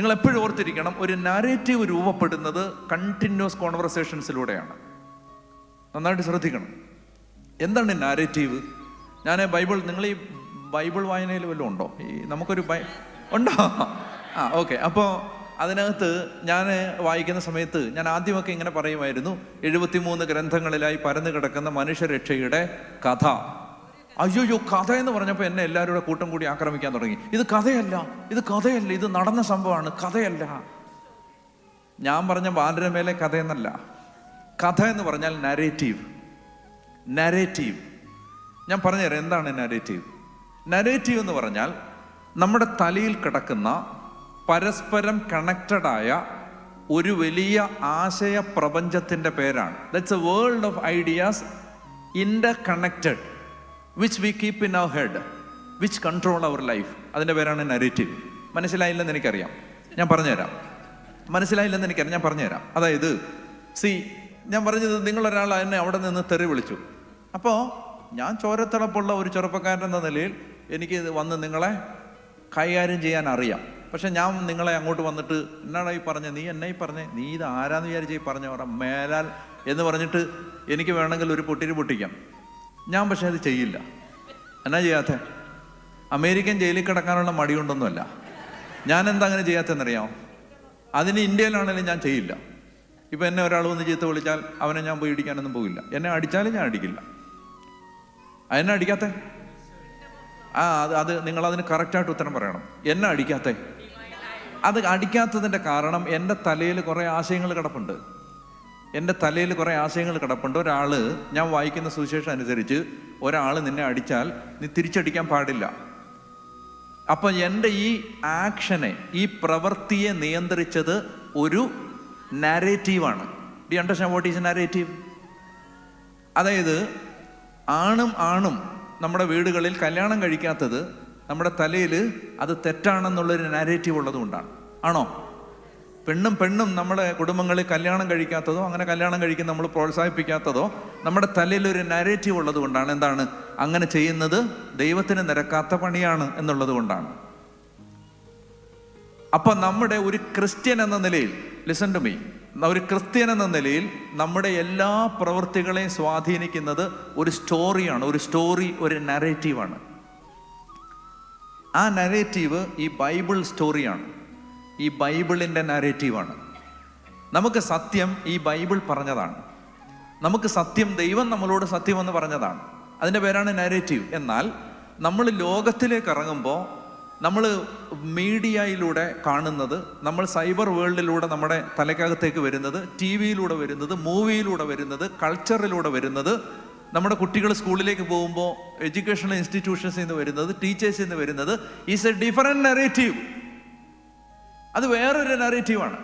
നിങ്ങൾ എപ്പോഴും ഓർത്തിരിക്കണം ഒരു നാരേറ്റീവ് രൂപപ്പെടുന്നത് കണ്ടിന്യൂസ് കോൺവെർസേഷൻസിലൂടെയാണ് നന്നായിട്ട് ശ്രദ്ധിക്കണം. എന്താണ് നാരേറ്റീവ് ഞാൻ ബൈബിൾ നിങ്ങൾ ഈ ബൈബിൾ വായനയിൽ വല്ലതും ഉണ്ടോ? ഈ നമുക്കൊരു ബൈ ഉണ്ടോ? ആ ഓക്കെ. അപ്പോൾ അതിനകത്ത് ഞാൻ വായിക്കുന്ന സമയത്ത് ഞാൻ ആദ്യമൊക്കെ ഇങ്ങനെ പറയുമായിരുന്നു എഴുപത്തിമൂന്ന് ഗ്രന്ഥങ്ങളിലായി പരന്നു കിടക്കുന്ന മനുഷ്യരക്ഷയുടെ കഥ. അയ്യോയ്യോ കഥ എന്ന് പറഞ്ഞപ്പോൾ എന്നെ എല്ലാവരും കൂടെ കൂട്ടം കൂടി ആക്രമിക്കാൻ തുടങ്ങി. ഇത് കഥയല്ല ഇത് കഥയല്ല ഇത് നടന്ന സംഭവമാണ് കഥയല്ല. ഞാൻ പറഞ്ഞ ബാലരമേലെ എന്നല്ല കഥ എന്ന് പറഞ്ഞാൽ നരേറ്റീവ് നരേറ്റീവ് ഞാൻ പറഞ്ഞുതരാം എന്താണ് നരേറ്റീവ് നരേറ്റീവ് എന്ന് പറഞ്ഞാൽ നമ്മുടെ തലയിൽ കിടക്കുന്ന പരസ്പരം കണക്റ്റഡായ ഒരു വലിയ ആശയ പ്രപഞ്ചത്തിന്റെ പേരാണ്. That's a world of ideas interconnected which we keep in our head which control our life അതിന്റെ പേരാണ് നരേറ്റീവ് മനസ്സിലായില്ലെന്ന് എനിക്കറിയാം. ഞാൻ പറഞ്ഞുതരാം. മനസ്സിലായില്ലെന്ന് എനിക്കറിയാം. ഞാൻ പറഞ്ഞുതരാം. അതായത് സി ഞാൻ പറഞ്ഞത് നിങ്ങളൊരാൾ എന്നെ അവിടെ നിന്ന് തെറി വിളിച്ചു. അപ്പോൾ ഞാൻ ചോരത്തിളപ്പുള്ള ഒരു ചെറുപ്പക്കാരൻ എന്ന നിലയിൽ എനിക്ക് വന്ന് നിങ്ങളെ കൈകാര്യം ചെയ്യാൻ അറിയാം. പക്ഷെ ഞാൻ നിങ്ങളെ അങ്ങോട്ട് വന്നിട്ട് എന്നാടാ ഈ പറഞ്ഞത് നീ എന്നെ ഈ പറഞ്ഞേ? നീ ഇത് ആരാന്ന് വിചാരിച്ച് ഈ പറഞ്ഞ? അവിടെ മേലാൽ എന്ന് പറഞ്ഞിട്ട് എനിക്ക് വേണമെങ്കിൽ ഒരു പൊട്ടിരി പൊട്ടിക്കാം. ഞാൻ പക്ഷെ അത് ചെയ്യില്ല. എന്നാ ചെയ്യാത്ത? അമേരിക്കൻ ജയിലിൽ കിടക്കാനുള്ള മടിയുണ്ടൊന്നുമല്ല. ഞാൻ എന്താ അങ്ങനെ ചെയ്യാത്തെന്നറിയാമോ? അതിന് ഇന്ത്യയിലാണെങ്കിലും ഞാൻ ചെയ്യില്ല. ഇപ്പം എന്നെ ഒരാൾ വന്ന് ചീത്ത വിളിച്ചാൽ അവനെ ഞാൻ പോയി ഇടിക്കാനൊന്നും പോകില്ല. എന്നെ അടിച്ചാലും ഞാൻ അടിക്കില്ല. എന്നെ അടിക്കാത്ത? ആ അത് അത് നിങ്ങളതിന് കറക്റ്റായിട്ട് ഉത്തരം പറയണം. എന്നെ അടിക്കാത്ത? അത് അടിക്കാത്തതിന്റെ കാരണം എന്റെ തലയിൽ കുറേ ആശയങ്ങൾ കിടപ്പുണ്ട്. എന്റെ തലയിൽ കുറേ ആശയങ്ങൾ കിടപ്പുണ്ട്. ഒരാൾ ഞാൻ വായിക്കുന്ന സുവിശേഷം അനുസരിച്ച് ഒരാൾ നിന്നെ അടിച്ചാൽ നീ തിരിച്ചടിക്കാൻ പാടില്ല. അപ്പം എന്റെ ഈ ആക്ഷനെ ഈ പ്രവൃത്തിയെ നിയന്ത്രിച്ചത് ഒരു നാരേറ്റീവാണ് do understand what is narrative അതായത് ആണും ആണും നമ്മുടെ വീടുകളിൽ കല്യാണം കഴിക്കാത്തത് നമ്മുടെ തലയിൽ അത് തെറ്റാണെന്നുള്ളൊരു നാരേറ്റീവ് ഉള്ളതുകൊണ്ടാണ്. ആണോ? പെണ്ണും പെണ്ണും നമ്മുടെ കുടുംബങ്ങളിൽ കല്യാണം കഴിക്കാത്തതോ അങ്ങനെ കല്യാണം കഴിക്കുന്ന നമ്മൾ പ്രോത്സാഹിപ്പിക്കാത്തതോ നമ്മുടെ തലയിൽ ഒരു നരേറ്റീവ് ഉള്ളത് കൊണ്ടാണ്. എന്താണ്? അങ്ങനെ ചെയ്യുന്നത് ദൈവത്തിന് നിരക്കാത്ത പണിയാണ് എന്നുള്ളത് കൊണ്ടാണ്. അപ്പൊ നമ്മുടെ ഒരു ക്രിസ്ത്യൻ എന്ന നിലയിൽ ലിസൺ ടു മീ ഒരു ക്രിസ്ത്യൻ എന്ന നിലയിൽ നമ്മുടെ എല്ലാ പ്രവൃത്തികളെയും സ്വാധീനിക്കുന്നത് ഒരു സ്റ്റോറിയാണ് ഒരു സ്റ്റോറി ഒരു നരേറ്റീവാണ് ആ നരേറ്റീവ് ഈ ബൈബിൾ സ്റ്റോറിയാണ് ഈ ബൈബിളിന്റെ നരേറ്റീവാണ് നമുക്ക് സത്യം ഈ ബൈബിൾ പറഞ്ഞതാണ്. നമുക്ക് സത്യം ദൈവം നമ്മളോട് സത്യമെന്ന് പറഞ്ഞതാണ്. അതിന്റെ പേരാണ് നരേറ്റീവ് എന്നാൽ നമ്മൾ ലോകത്തിലേക്ക് ഇറങ്ങുമ്പോൾ നമ്മൾ മീഡിയയിലൂടെ കാണുന്നത് നമ്മൾ സൈബർ വേൾഡിലൂടെ നമ്മുടെ തലക്കകത്തേക്ക് വരുന്നത് ടി വിയിലൂടെ വരുന്നത് മൂവിയിലൂടെ വരുന്നത് കൾച്ചറിലൂടെ വരുന്നത് നമ്മുടെ കുട്ടികൾ സ്കൂളിലേക്ക് പോകുമ്പോൾ എഡ്യൂക്കേഷണൽ ഇൻസ്റ്റിറ്റ്യൂഷൻസിൽ നിന്ന് വരുന്നത് ടീച്ചേഴ്സിൽ നിന്ന് വരുന്നത് ഈസ് എ ഡിഫറെന്റ് നറേറ്റീവ് അത് വേറൊരു നറേറ്റീവാണ്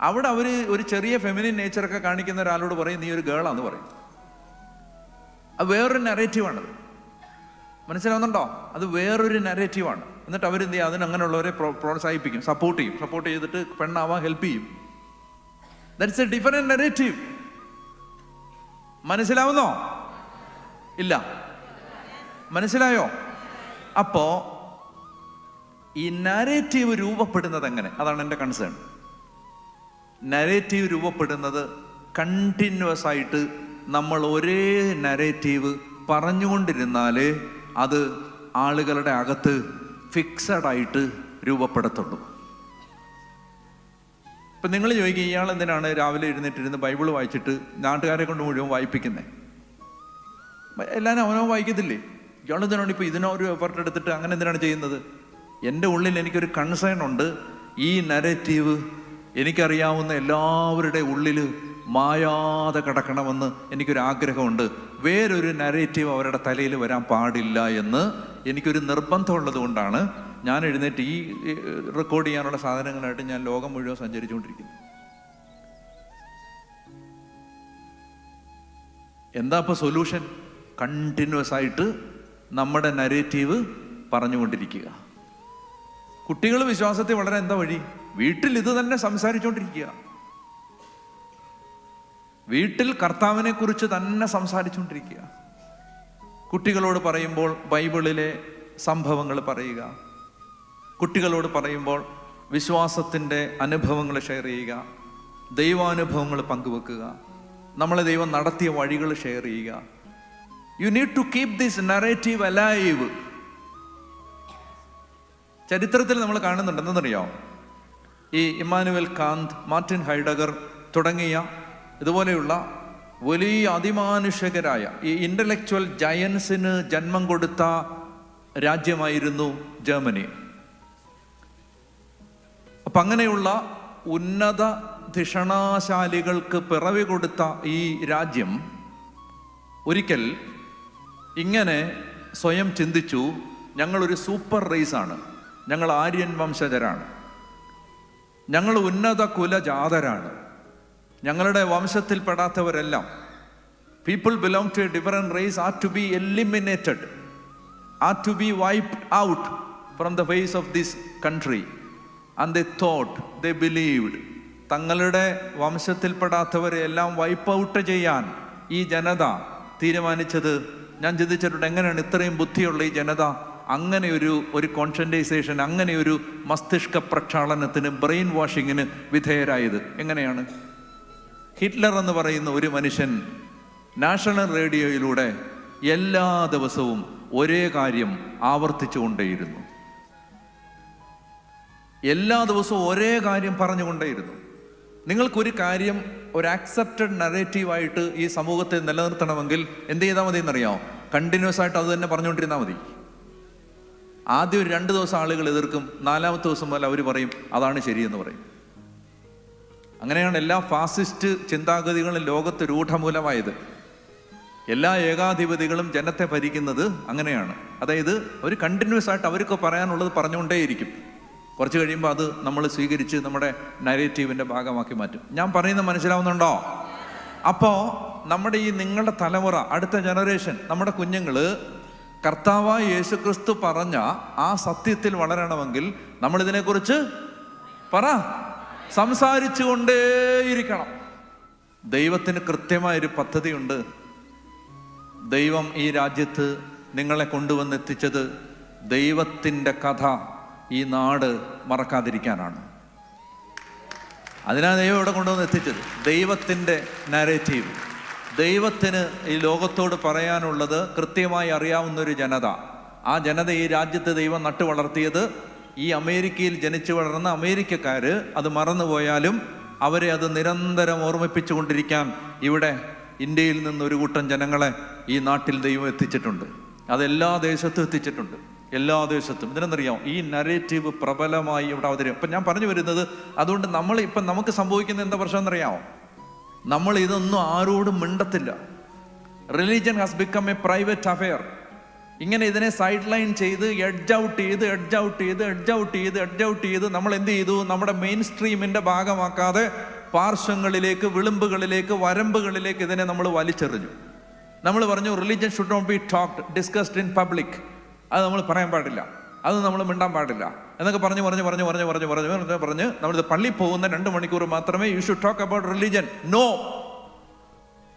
അവിടെ അവർ ഒരു ചെറിയ ഫെമിനിൻ നേച്ചറൊക്കെ കാണിക്കുന്ന ഒരാളോട് പറയും നീ ഒരു ഗേളാന്ന് പറയും. അത് വേറൊരു നറേറ്റീവാണത് മനസ്സിലാവുന്നുണ്ടോ? അത് വേറൊരു നരേറ്റീവാണ് എന്നിട്ട് അവരെന്ത് ചെയ്യും? അതിന് അങ്ങനെയുള്ളവരെ പ്രോ പ്രോത്സാഹിപ്പിക്കും സപ്പോർട്ട് ചെയ്യും. സപ്പോർട്ട് ചെയ്തിട്ട് പെണ്ണാവാൻ ഹെൽപ്പ് ചെയ്യും. ദറ്റ്സ് എ ഡിഫറെന്റ് നെറേറ്റീവ് മനസ്സിലാവുന്നോ? ഇല്ല. മനസ്സിലായോ? അപ്പോ ഈ നരേറ്റീവ് രൂപപ്പെടുന്നത് എങ്ങനെ അതാണ് എന്റെ കൺസേൺ നരേറ്റീവ് രൂപപ്പെടുന്നത് കണ്ടിന്യൂസ് ആയിട്ട് നമ്മൾ ഒരേ നരേറ്റീവ് പറഞ്ഞുകൊണ്ടിരുന്നാലേ അത് ആളുകളുടെ അകത്ത് ഫിക്സഡ് ആയിട്ട് രൂപപ്പെടത്തുള്ളൂ. ഇപ്പം നിങ്ങൾ ചോദിക്കുക ഇയാൾ എന്തിനാണ് രാവിലെ എഴുന്നേറ്റിരുന്ന് ബൈബിൾ വായിച്ചിട്ട് നാട്ടുകാരെ കൊണ്ട് മുഴുവൻ വായിപ്പിക്കുന്നത് എല്ലാവരും അവനോ വായിക്കത്തില്ലേ? ഇയാൾ എന്തിനാണ് ഇപ്പോൾ ഇതിനോ ഒരു എഫർട്ട് എടുത്തിട്ട് അങ്ങനെ എന്തിനാണ് ചെയ്യുന്നത്? എന്റെ ഉള്ളിൽ എനിക്കൊരു കൺസേൺ ഉണ്ട്. ഈ നരേറ്റീവ് എനിക്കറിയാവുന്ന എല്ലാവരുടെ ഉള്ളിൽ മായാതെ കിടക്കണമെന്ന് എനിക്കൊരു ആഗ്രഹമുണ്ട്. വേറൊരു നരേറ്റീവ് അവരുടെ തലയിൽ വരാൻ പാടില്ല എന്ന് എനിക്കൊരു നിർബന്ധമുള്ളത് കൊണ്ടാണ് ഞാൻ എഴുന്നേറ്റ് ഈ റെക്കോർഡ് ചെയ്യാനുള്ള സാധനങ്ങളായിട്ട് ഞാൻ ലോകം മുഴുവൻ സഞ്ചരിച്ചുകൊണ്ടിരിക്കുന്നു. എന്താ ഇപ്പോൾ സൊല്യൂഷൻ കണ്ടിന്യൂസ് ആയിട്ട് നമ്മുടെ നരേറ്റീവ് പറഞ്ഞുകൊണ്ടിരിക്കുക. കുട്ടികൾ വിശ്വാസത്തിൽ വളരെ എന്താ വഴി? വീട്ടിൽ ഇത് തന്നെ സംസാരിച്ചുകൊണ്ടിരിക്കുക വീട്ടിൽ കർത്താവിനെ കുറിച്ച് തന്നെ സംസാരിച്ചുകൊണ്ടിരിക്കുക കുട്ടികളോട് പറയുമ്പോൾ ബൈബിളിലെ സംഭവങ്ങൾ പറയുക. കുട്ടികളോട് പറയുമ്പോൾ വിശ്വാസത്തിന്റെ അനുഭവങ്ങൾ ഷെയർ ചെയ്യുക. ദൈവാനുഭവങ്ങൾ പങ്കുവെക്കുക. നമ്മളെ ദൈവം നടത്തിയ വഴികൾ ഷെയർ ചെയ്യുക. You need to keep this narrative alive ചരിത്രത്തിൽ നമ്മൾ കാണുന്നുണ്ട്. എന്തെന്നറിയോ? ഈ ഇമ്മാനുവൽ കാന്ത് മാർട്ടിൻ ഹൈഡഗർ തുടങ്ങിയ ഇതുപോലെയുള്ള വലിയ അതിമാനുഷകരായ ഈ ഇന്റലക്ച്വൽ ജയൻസിന് ജന്മം കൊടുത്ത രാജ്യമായിരുന്നു ജർമ്മനി. അപ്പം അങ്ങനെയുള്ള ഉന്നത ധിഷണാശാലികൾക്ക് പിറവി കൊടുത്ത ഈ രാജ്യം ഒരിക്കൽ ഇങ്ങനെ സ്വയം ചിന്തിച്ചു ഞങ്ങളൊരു സൂപ്പർ റേസാണ്. ഞങ്ങൾ ആര്യൻ വംശജരാണ്. ഞങ്ങൾ ഉന്നത കുലജാതരാണ്. ഞങ്ങളുടെ വംശത്തിൽപ്പെടാത്തവരെല്ലാം people belong to a different race are to be eliminated are to be wiped out from the face of this country and they thought they believed തങ്ങളുടെ വംശത്തിൽപ്പെടാത്തവരെ എല്ലാം വൈപ്പ് ഔട്ട് ചെയ്യാൻ ഈ ജനത തീരുമാനിച്ചത്. ഞാൻ ചിന്തിച്ചിട്ടുണ്ട് എങ്ങനെയാണ് ഇത്രയും ബുദ്ധിയുള്ള ഈ ജനത അങ്ങനെ ഒരു ഒരു കോൺഷന്റൈസേഷൻ അങ്ങനെ ഒരു മസ്തിഷ്ക പ്രക്ഷാളനത്തിന് ബ്രെയിൻ വാഷിങ്ങിന് വിധേയരായത്. എങ്ങനെയാണ്? ഹിറ്റ്ലർ എന്ന് പറയുന്ന ഒരു മനുഷ്യൻ നാഷണൽ റേഡിയോയിലൂടെ എല്ലാ ദിവസവും ഒരേ കാര്യം ആവർത്തിച്ചുകൊണ്ടേയിരുന്നു. എല്ലാ ദിവസവും ഒരേ കാര്യം പറഞ്ഞുകൊണ്ടേയിരുന്നു. നിങ്ങൾക്കൊരു കാര്യം ഒരു ആക്സെപ്റ്റഡ് നറേറ്റീവായിട്ട് ഈ സമൂഹത്തെ നിലനിർത്തണമെങ്കിൽ എന്ത് ചെയ്താൽ മതി എന്നറിയാമോ കണ്ടിന്യൂസ് ആയിട്ട് അത് തന്നെ പറഞ്ഞുകൊണ്ടിരുന്നാൽ മതി. ആദ്യം ഒരു രണ്ട് ദിവസം ആളുകൾ എതിർക്കും നാലാമത്തെ ദിവസം മുതൽ അവർ പറയും അതാണ് ശരിയെന്ന് പറയും. അങ്ങനെയാണ് എല്ലാ ഫാസിസ്റ്റ് ചിന്താഗതികളും ലോകത്ത് രൂഢമൂലമായത് എല്ലാ ഏകാധിപതികളും ജനത്തെ ഭരിക്കുന്നത് അങ്ങനെയാണ്. അതായത് അവർ കണ്ടിന്യൂസ് ആയിട്ട് അവർക്ക് പറയാനുള്ളത് പറഞ്ഞുകൊണ്ടേയിരിക്കും. കുറച്ച് കഴിയുമ്പോൾ അത് നമ്മൾ സ്വീകരിച്ച് നമ്മുടെ നരേറ്റീവിന്റെ ഭാഗമാക്കി മാറ്റും. ഞാൻ പറയുന്നത് മനസ്സിലാവുന്നുണ്ടോ? അപ്പോൾ നമ്മുടെ ഈ നിങ്ങളുടെ തലമുറ അടുത്ത ജനറേഷൻ നമ്മുടെ കുഞ്ഞുങ്ങൾ കർത്താവായ യേശുക്രിസ്തു പറഞ്ഞ ആ സത്യത്തിൽ വളരണമെങ്കിൽ നമ്മൾ ഇതിനെക്കുറിച്ച് പറ. സംസാരിച്ചു കൊണ്ടേയിരിക്കണം ദൈവത്തിന് കൃത്യമായൊരു പദ്ധതിയുണ്ട്. ദൈവം ഈ രാജ്യത്ത് നിങ്ങളെ കൊണ്ടുവന്നെത്തിച്ചത് ദൈവത്തിന്റെ കഥ ഈ നാട് മറക്കാതിരിക്കാനാണ്. അതിനാണ് ദൈവം ഇവിടെ കൊണ്ടുവന്ന് എത്തിച്ചത് ദൈവത്തിന്റെ നാരേറ്റീവ് ദൈവത്തിന് ഈ ലോകത്തോട് പറയാനുള്ളത് കൃത്യമായി അറിയാവുന്ന ഒരു ജനത. ആ ജനത ഈ രാജ്യത്ത് ദൈവം നട്ടു വളർത്തിയത്. ഈ അമേരിക്കയിൽ ജനിച്ചു വളർന്ന അമേരിക്കക്കാർ അത് മറന്നുപോയാലും അവരെ അത് നിരന്തരം ഓർമ്മിപ്പിച്ചുകൊണ്ടിരിക്കാൻ ഇവിടെ ഇന്ത്യയിൽ നിന്ന് ഒരു കൂട്ടം ജനങ്ങളെ ഈ നാട്ടിൽ ദൈവം എത്തിച്ചിട്ടുണ്ട്. അതെല്ലാ ദേശത്തും എത്തിച്ചിട്ടുണ്ട്. എല്ലാ ദേശത്തും. ഇതിനെന്നറിയാം ഈ നരേറ്റീവ് പ്രബലമായി ഇവിടെ അവതരിക്കും. അപ്പം ഞാൻ പറഞ്ഞു വരുന്നത് അതുകൊണ്ട് നമ്മൾ ഇപ്പം നമുക്ക് സംഭവിക്കുന്ന എന്താ പ്രശ്നം എന്നറിയാമോ നമ്മൾ ഇതൊന്നും ആരോടും മിണ്ടത്തില്ല. Religion has become a private affair ഇങ്ങനെ ഇതിനെ സൈഡ് ലൈൻ ചെയ്ത് എഡ്ജ് ഔട്ട് ചെയ്ത് എഡ്ജ് ഔട്ട് ചെയ്ത് എഡ്ജ് ഔട്ട് ചെയ്ത് എഡ്ജ് ഔട്ട് ചെയ്ത് നമ്മൾ എന്ത് ചെയ്തു? നമ്മുടെ മെയിൻ സ്ട്രീമിന്റെ ഭാഗമാക്കാതെ പാർശ്വങ്ങളിലേക്ക് വിളിമ്പുകളിലേക്ക് വരമ്പുകളിലേക്ക് ഇതിനെ നമ്മൾ വലിച്ചെറിഞ്ഞു. നമ്മൾ പറഞ്ഞു religion should not be talked discussed in public അത് നമ്മൾ പറയാൻ പാടില്ല. അത് നമ്മൾ മിണ്ടാൻ പാടില്ല. എന്നൊക്കെ പറഞ്ഞു പറഞ്ഞു പറഞ്ഞു പറഞ്ഞു പറഞ്ഞു പറഞ്ഞു പറഞ്ഞു പറഞ്ഞ് നമ്മളിത് പള്ളി പോകുന്ന രണ്ട് മണിക്കൂർ മാത്രമേ you should talk about religion no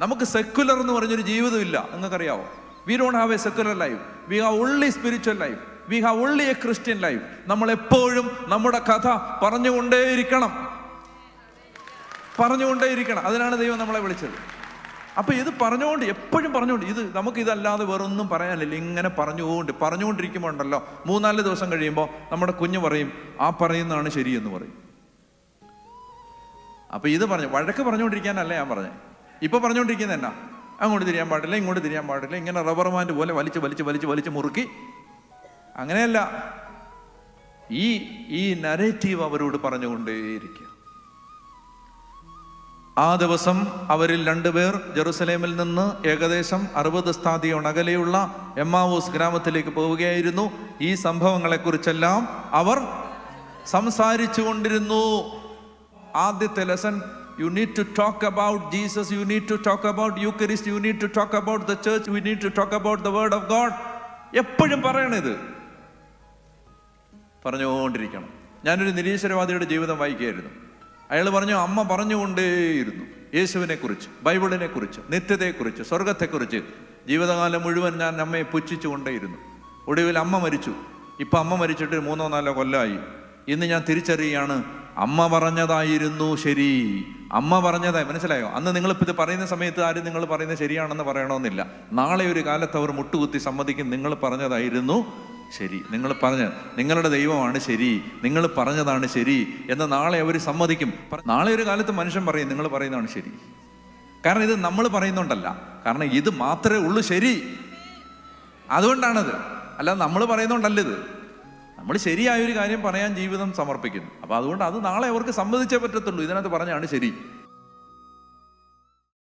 നമുക്ക് സെക്യുലർ എന്ന് പറഞ്ഞൊരു ജീവിതമില്ല നിങ്ങൾക്കറിയാവോ? We don't have a secular life we have only spiritual life we have only a Christian life നമ്മൾ എപ്പോഴും നമ്മുടെ കഥ പറഞ്ഞുകൊണ്ടേയിരിക്കണം. പറഞ്ഞുകൊണ്ടേയിരിക്കണം. അതിനാണ് ദൈവം നമ്മളെ വിളിച്ചത്. അപ്പൊ ഇത് പറഞ്ഞുകൊണ്ട് എപ്പോഴും പറഞ്ഞുകൊണ്ട് ഇത് നമുക്ക് ഇതല്ലാതെ വേറൊന്നും പറയാനില്ല. ഇങ്ങനെ പറഞ്ഞുകൊണ്ട് പറഞ്ഞുകൊണ്ടിരിക്കുമ്പോൾ ഉണ്ടല്ലോ മൂന്നാൽ ദിവസം കഴിയുമ്പോൾ നമ്മുടെ കുഞ്ഞ് പറയും ആ പറയുന്നതാണ് ശരിയെന്ന് പറയും. അപ്പൊ ഇത് പറഞ്ഞു വഴക്ക് പറഞ്ഞുകൊണ്ടിരിക്കാനല്ല ഞാൻ പറഞ്ഞത് ഇപ്പൊ പറഞ്ഞുകൊണ്ടിരിക്കുന്നത് എന്നാ? അങ്ങോട്ട് തിരിയാൻ പാടില്ല ഇങ്ങോട്ട് തിരിയാൻ പാടില്ല. ഇങ്ങനെ റബ്ബർ ബാൻഡ് പോലെ വലിച്ച് വലിച്ച് വലിച്ച് വലിച്ച് മുറുക്കി. അങ്ങനെയല്ല. ഈ ഈ നരേറ്റീവ് അവരോട് പറഞ്ഞുകൊണ്ടേയിരിക്കുക. ആ ദിവസം അവരിൽ രണ്ടുപേർ ജെറുസലേമിൽ നിന്ന് ഏകദേശം അറുപത് സ്ഥാതിയോൺ അകലെയുള്ള എമ്മാവൂസ് ഗ്രാമത്തിലേക്ക് പോവുകയായിരുന്നു. ഈ സംഭവങ്ങളെക്കുറിച്ചെല്ലാം അവർ സംസാരിച്ചു കൊണ്ടിരുന്നു ആദ്യത്തെ lesson you need to talk about Jesus you need to talk about Eucharist you need to talk about the church you need to talk about the word of God എപ്പോഴും പറയണിത് പറഞ്ഞുകൊണ്ടിരിക്കണം. ഞാനൊരു നിരീശ്വരവാദിയുടെ ജീവിതം വായിക്കുകയായിരുന്നു. അയാൾ പറഞ്ഞു അമ്മ പറഞ്ഞുകൊണ്ടേയിരുന്നു. യേശുവിനെ കുറിച്ച് ബൈബിളിനെ കുറിച്ച് നിത്യതയെക്കുറിച്ച് സ്വർഗത്തെക്കുറിച്ച് ജീവിതകാലം മുഴുവൻ ഞാൻ അമ്മയെ പുച്ഛിച്ചു കൊണ്ടേയിരുന്നു ഒടുവിൽ അമ്മ മരിച്ചു. ഇപ്പം അമ്മ മരിച്ചിട്ട് മൂന്നോ നാലോ കൊല്ലമായി ഇന്ന് ഞാൻ തിരിച്ചറിയുകയാണ് അമ്മ പറഞ്ഞതായിരുന്നു ശരി. അമ്മ പറഞ്ഞതായി മനസ്സിലായോ? അന്ന് നിങ്ങളിപ്പോൾ ഇത് പറയുന്ന സമയത്ത് ആരും നിങ്ങൾ പറയുന്നത് ശരിയാണെന്ന് പറയണമെന്നില്ല. നാളെ ഒരു കാലത്ത് അവർ മുട്ടുകുത്തി സമ്മതിക്കും നിങ്ങൾ പറഞ്ഞതായിരുന്നു ശരി. നിങ്ങൾ പറഞ്ഞ നിങ്ങളുടെ ദൈവമാണ് ശരി നിങ്ങൾ പറഞ്ഞതാണ് ശരി എന്ന് നാളെ അവർ സമ്മതിക്കും. നാളെ ഒരു കാലത്ത് മനുഷ്യൻ പറയും നിങ്ങൾ പറയുന്നതാണ് ശരി. കാരണം ഇത് നമ്മൾ പറയുന്നുണ്ടല്ല. കാരണം ഇത് മാത്രമേ ഉള്ളൂ ശരി. അതുകൊണ്ടാണത്. അല്ല നമ്മൾ പറയുന്നുണ്ടല്ല ഇത്. നമ്മൾ ശരിയായ ഒരു കാര്യം പറയാൻ ജീവിതം സമർപ്പിക്കുന്നു. അപ്പൊ അതുകൊണ്ട് അത് നാളെ അവർക്ക് സമ്മതിച്ചേ പറ്റത്തുള്ളൂ. ഇതിനകത്ത് പറഞ്ഞാണ് ശരി.